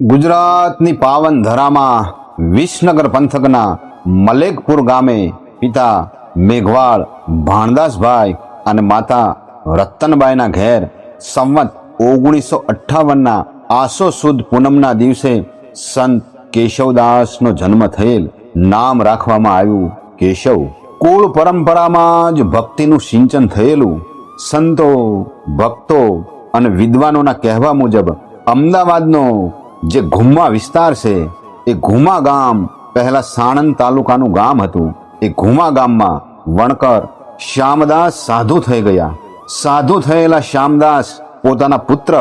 ગુજરાતની પાવન ધરામાં વિસનગર પંથકના મલેકપુર ગામે પિતા મેઘવાળ, ભાણદાસભાઈ અને માતા રતનબાઈના ઘેર સંવત ઓગણીસો અઠ્ઠાવનના આસો સુદ પૂનમના દિવસે સંત કેશવદાસનો જન્મ થયેલ નામ રાખવામાં આવ્યું કેશવ. કુળ પરંપરામાં જ ભક્તિનું સિંચન થયેલું. સંતો, ભક્તો અને વિદ્વાનોના કહેવા મુજબ અમદાવાદનો જે ઘુમા વિસ્તાર છે, એ ઘુમા ગામ પહેલા સાણંદ તાલુકાનું ગામ હતું. એ ઘુમા ગામમાં વણકર શ્યામદાસ સાધુ થઈ ગયા. સાધુ થયેલા શ્યામદાસ પોતાના પુત્ર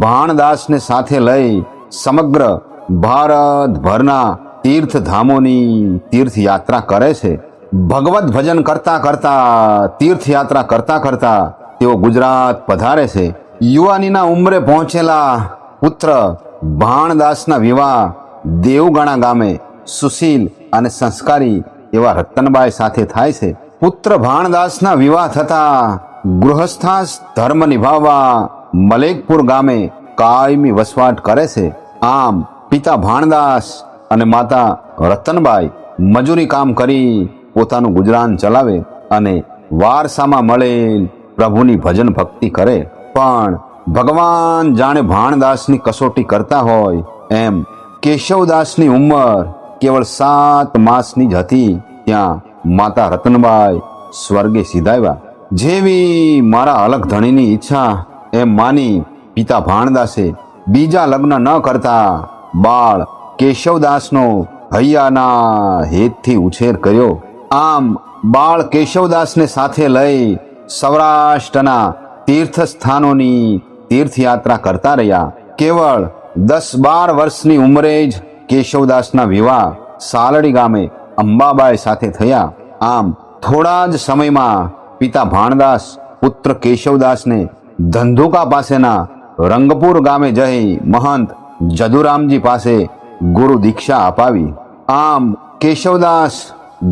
ભાણદાસને સાથે લઈ સમગ્ર ભારતભરના તીર્થધામોની તીર્થયાત્રા કરે છે. ભગવત ભજન કરતા કરતા, તીર્થયાત્રા કરતા કરતા તેઓ ગુજરાત પધારે છે. યુવાનીના ઉંમરે પહોંચેલા પુત્ર ભાણદાસના વિવાહ દેવગણા ગામે સુશીલ અને સંસ્કારી એવા રતનબાઈ સાથે થાય છે. પુત્ર ભાણદાસના વિવાહ થતા ગૃહસ્થાસ ધર્મ નિભાવવા મલેકપુર ગામે કાયમી વસવાટ કરે છે. આમ પિતા ભાણદાસ અને માતા રતનબાઈ મજૂરી કામ કરી પોતાનું ગુજરાન ચલાવે અને વારસામાં મળેલ પ્રભુની ભજન ભક્તિ કરે. પણ ભગવાન જાણે ભાણદાસની કસોટી કરતા હોય, એમ કેશવદાસની ઉંમર કેવળ સાત માસની જ હતી. ત્યાં માતા રતનબાઈ સ્વર્ગે સીધાવ્યા. જેવી મારા અલગ ધણીની ઈચ્છા, એમ માની પિતા ભાણદાસે બીજા લગ્ન ન કરતા બાળ કેશવદાસનો હૈયાના હેતથી ઉછેર કર્યો. આમ બાળ કેશવદાસને સાથે લઈ સૌરાષ્ટ્રના તીર્થ સ્થાનોની તીર્થયાત્રા કરતા રહ્યા. કેવળ દસ બાર વર્ષની ઉંમરે જ કેશવદાસના વિવાહ સાલડી ગામે અંબાબાઈ સાથે થયા. આમ થોડા જ સમયમાં પિતા ભાણદાસ પુત્ર કેશવદાસને ધંધુકા પાસેના રંગપુર ગામે જઈ મહંત જદુરામજી પાસે ગુરુ દીક્ષા અપાવી. આમ કેશવદાસ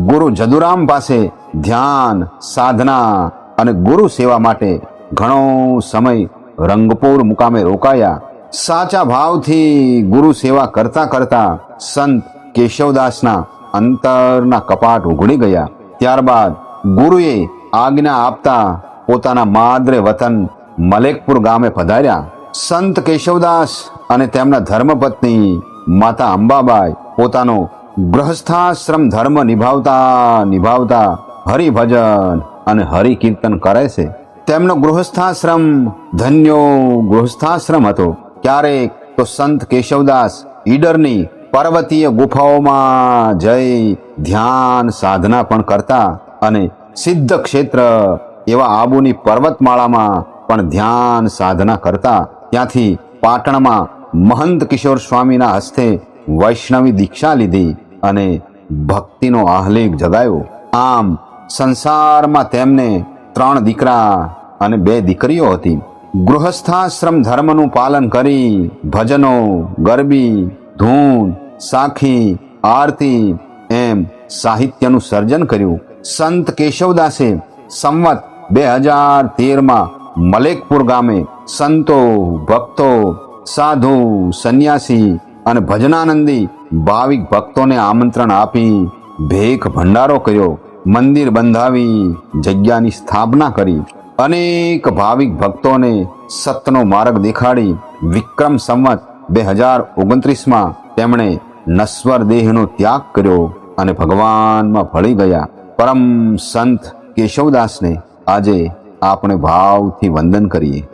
ગુરુ જદુરામ પાસે ધ્યાન, સાધના અને ગુરુ સેવા માટે ઘણો સમય રંગપુર મુકામે રોકાયા. સાચા ભાવથી ગુરુ સેવા કરતા કરતા સંત કેશવદાસના અંતરના કપાટ ઉઘડી ગયા. ત્યારબાદ ગુરુએ આજ્ઞા આપતા પોતાના માદ્રે વતન મલેકપુર ગામે પધાર્યા. સંત કેશવદાસ અને તેમના ધર્મપત્ની માતા અંબાબાઈ પોતાનો ગૃહસ્થાશ્રમ ધર્મ નિભાવતા નિભાવતા હરિભજન અને હરિકીર્તન કરે છે. તેમનો ગૃહસ્થાશ્રમ ધન્યો ગૃહસ્થાશ્રમ હતો. ક્યારેક તો સંત કેશવદાસ ઈડરની પર્વતીય ગુફાઓમાં જઈ ધ્યાન સાધના પણ કરતા અને સિદ્ધ ક્ષેત્ર એવા આબુની પર્વતમાળામાં પણ ધ્યાન સાધના કરતા. ત્યાંથી પાટણમાં મહંત કિશોર સ્વામીના હસ્તે વૈષ્ણવી દીક્ષા લીધી અને ભક્તિનો આહ્લેખ જગાયો. આમ સંસારમાં તેમને ત્રણ દીકરા અને બે દીકરીઓ હતી. ગૃહસ્થાશ્રમ ધર્મનું પાલન કરી ભજનો, ગરબી, ધૂન, સાખી, આરતી એમ સાહિત્યનું સર્જન કર્યું. સંત કેશવદાસે સંવત બે હજાર તેરમાં મલેકપુર ગામે સંતો, ભક્તો, સાધુ, સંન્યાસી અને ભજનાનંદી ભાવિક ભક્તોને આમંત્રણ આપી ભેખ ભંડારો કર્યો. મંદિર બંધાવી, જગ્યાની સ્થાપના કરી. અનેક ભાવિક ભક્તોને સતનો માર્ગ દેખાડી વિક્રમ સંવત બે હજાર ઓગણત્રીસમાં તેમણે નશ્વર દેહનો ત્યાગ કર્યો અને ભગવાનમાં ભળી ગયા. પરમ સંત કેશવદાસને આજે આપણે ભાવથી વંદન કરીએ.